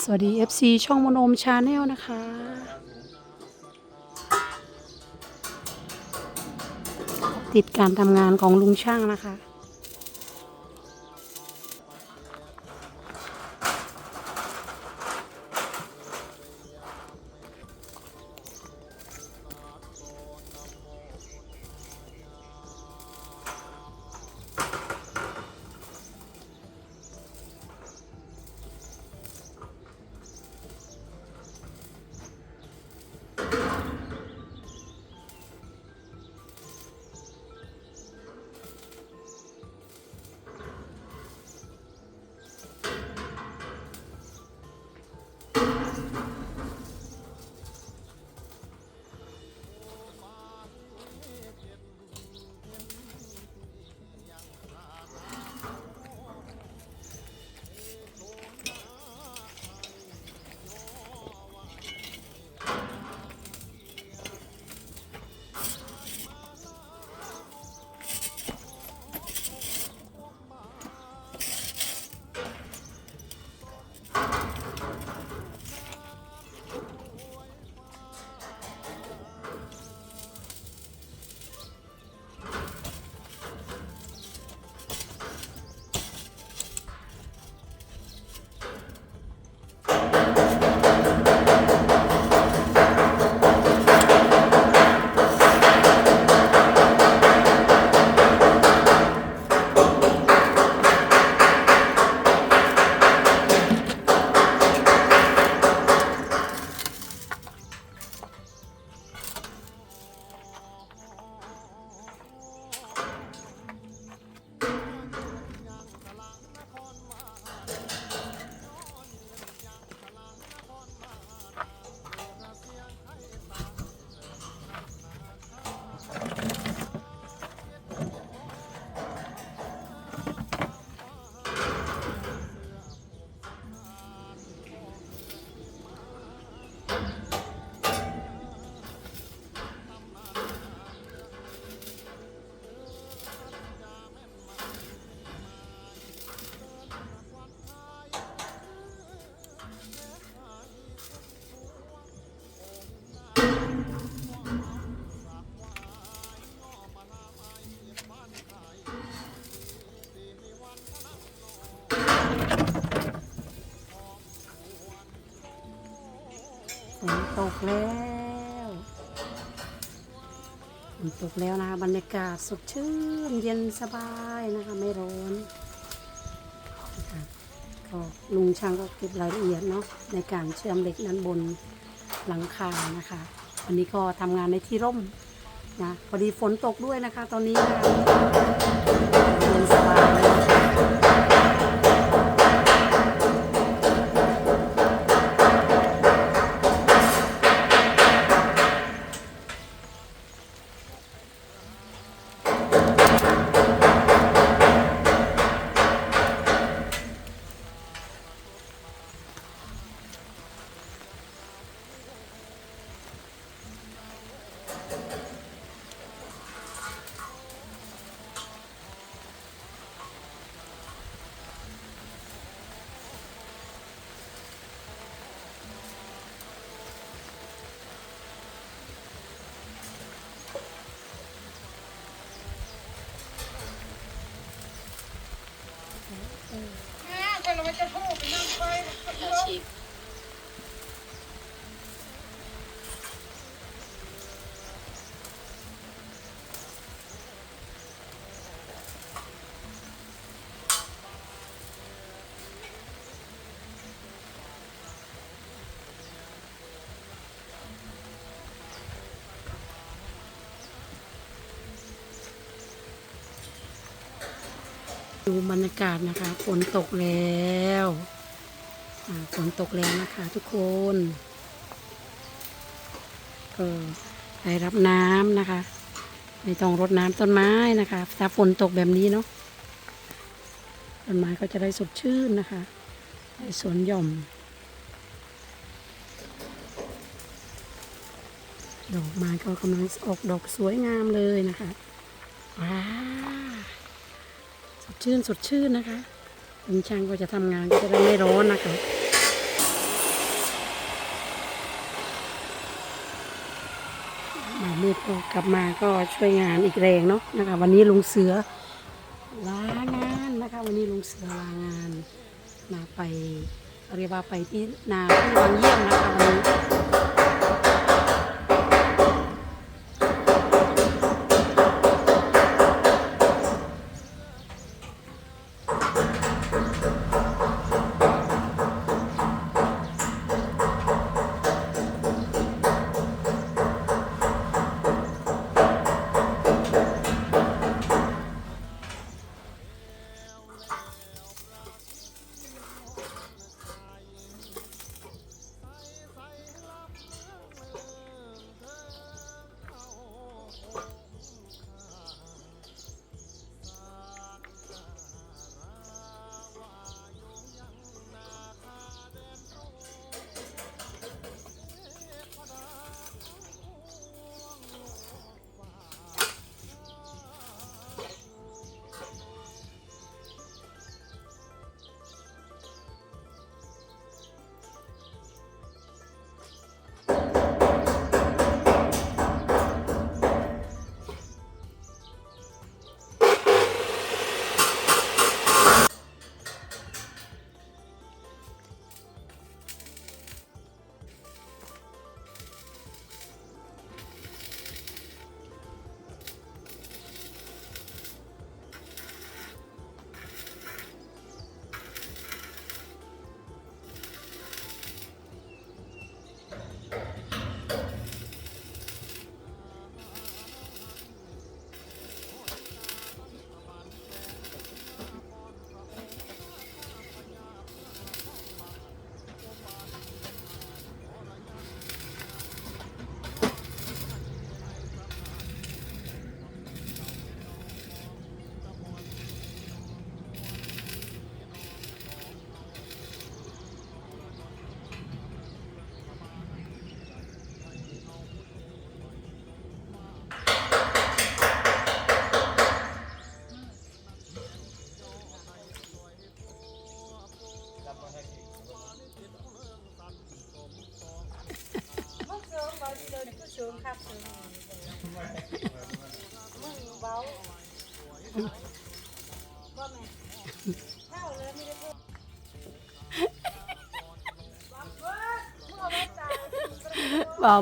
สวัสดี FC ช่องมโนมชาแนลนะคะ ติดการทำงานของลุงช่างนะคะ แล้วฝนตกแล้วนะคะบรรยากาศสดชื่นเย็นสบายนะคะ ไม่ร้อนนะคะก็ลุงช่างก็เก็บรายละเอียดเนาะในการเชื่อมเหล็กนั้นบนหลังคานะคะ วันนี้ก็ทำงานในที่ร่มนะพอดีฝนตกด้วยนะคะ ตอนนี้นะคะ ไปดูบรรยากาศนะคะฝนตกแล้ว ฝนตกแล้วนะคะทุกคน ก็ได้รับน้ำนะคะ ไม่ต้องรดน้ำต้นไม้นะคะ ถ้าฝนตกแบบนี้เนาะ ต้นไม้ก็จะได้สดชื่นนะคะในสวนหย่อม ดอกไม้ก็กำลังออกดอกสวยงามเลยนะคะ ว้า สดชื่นสดชื่นนะคะลุงช่างก็จะทำงานก็จะได้ไม่ร้อนนะคะ มืดก็กลับมาก็ช่วยงานอีกแรงเนาะนะคะ วันนี้ลุงเสือลางานนะคะ วันนี้ลุงเสือลางานมาไปเรียกว่าไปที่นาที่วังเยี่ยมนะคะวันนี้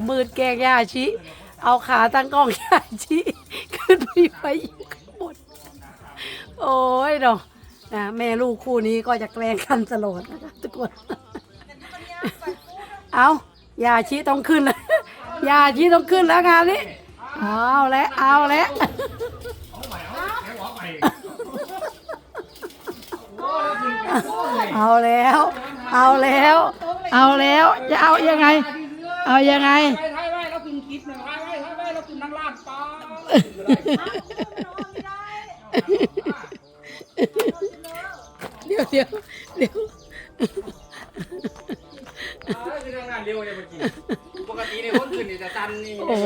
มืดแกงยาชิ เอาขาตั้งกล้องยาชิ ขึ้นไปไปอยู่ข้างบนโอ้ยเนาะนะแม่ลูกคู่นี้ก็จะแกล้งกันตลอดนะคะทุกคน เอายาชีต้องขึ้นแล้วยาชีต้องขึ้นแล้วงานนี้ เอาแล้วเอาแล้วเอาแล้ว เอาแล้ว เอาแล้ว จะเอายังไง เอายังไงไปท้ายไว้แล้วคุณคิดหนึ่งท้ายไว้ท้ายไว้แล้วคุณนั่งลาดปลาเดี๋ยวเดี๋ยวเดี๋ยวคือทำงานเร็วเนี่ยเมื่อกี้ปกติเนี่ยคนอื่นเนี่ยจะตันนี่โอ้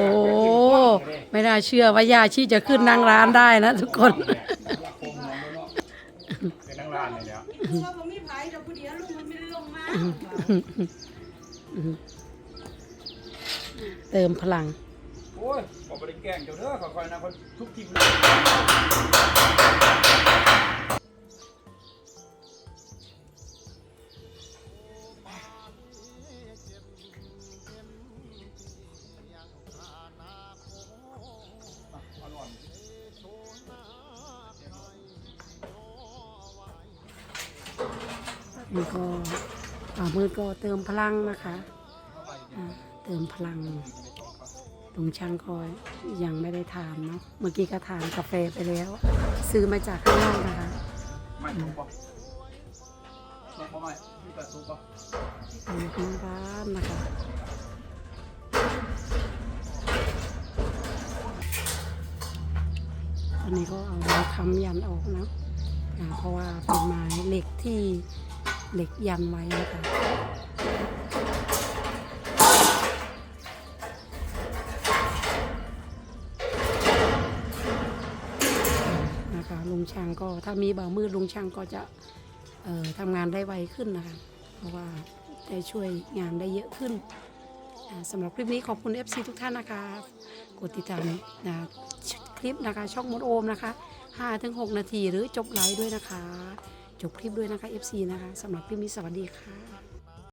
ไม่น่าเชื่อว่ายาชีจะขึ้นนั่งร้านได้นะทุกคนเป็นนั่งลานเลยแล้วชอบผมมีไผ่ เดี๋ยวกูเดียวลุงมันไม่ได้ลงมาเติมพลัง โอ้ยบอกไปแกล้งเจ้าเด้อขอคอยนะคนทุกทีมอ่อนนี่ก็ป่ามืดก็เติมพลังนะคะอ่าเติมพลังลุงช่างก็ยังไม่ได้ทานเนาะเมื่อกี้ก็ทานกาแฟไปแล้ว ซื้อมาจากข้างนอกนะคะไม่ถูกปะไม่ปะไม่ที่ตัดถูกปะอยู่ข้างร้านนะคะอันนี้ก็เอาไม้ค้ำยันออกนะเพราะว่าเป็นไม้เหล็กที่เหล็กยันไว้นะคะ งช่างก็ถ้ามีบ่าวมืดลุงช่างก็จะเออทำงานได้ไวขึ้นนะคะเพราะว่าได้ช่วยงานได้เยอะขึ้นสำหรับคลิปนี้ขอบคุณ FC ทุกท่านนะคะ กดติดตามนะคลิปนะคะ ช่องมดโอมนะคะ5-6นาทีหรือจบไลฟ์ด้วยนะคะ จบคลิปด้วยนะคะ FC นะคะสำหรับคลิปนี้สวัสดีค่ะ